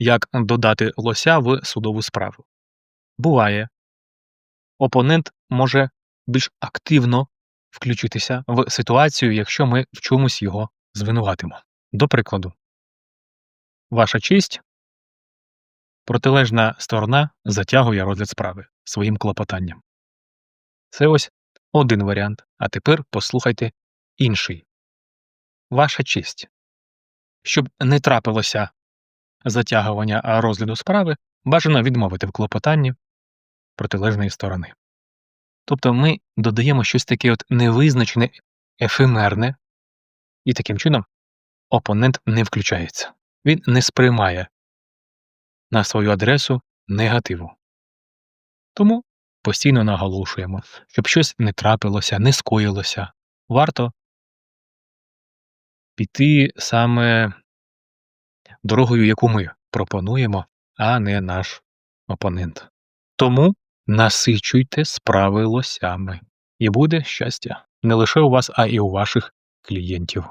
як додати лося в судову справу. Буває, опонент може більш активно включитися в ситуацію, якщо ми в чомусь його звинуватимо. До прикладу, ваша честь, протилежна сторона затягує розгляд справи своїм клопотанням. Це ось один варіант. А тепер послухайте інший. Ваша честь. Щоб не трапилося затягування розгляду справи, бажано відмовити в клопотанні протилежної сторони. Тобто ми додаємо щось таке от невизначене, ефемерне, і таким чином опонент не включається. Він не сприймає на свою адресу негативу. Тому постійно наголошуємо, щоб щось не трапилося, не скоїлося, варто піти саме дорогою, яку ми пропонуємо, а не наш опонент. Тому насичуйте справи лосями, і буде щастя не лише у вас, а й у ваших клієнтів.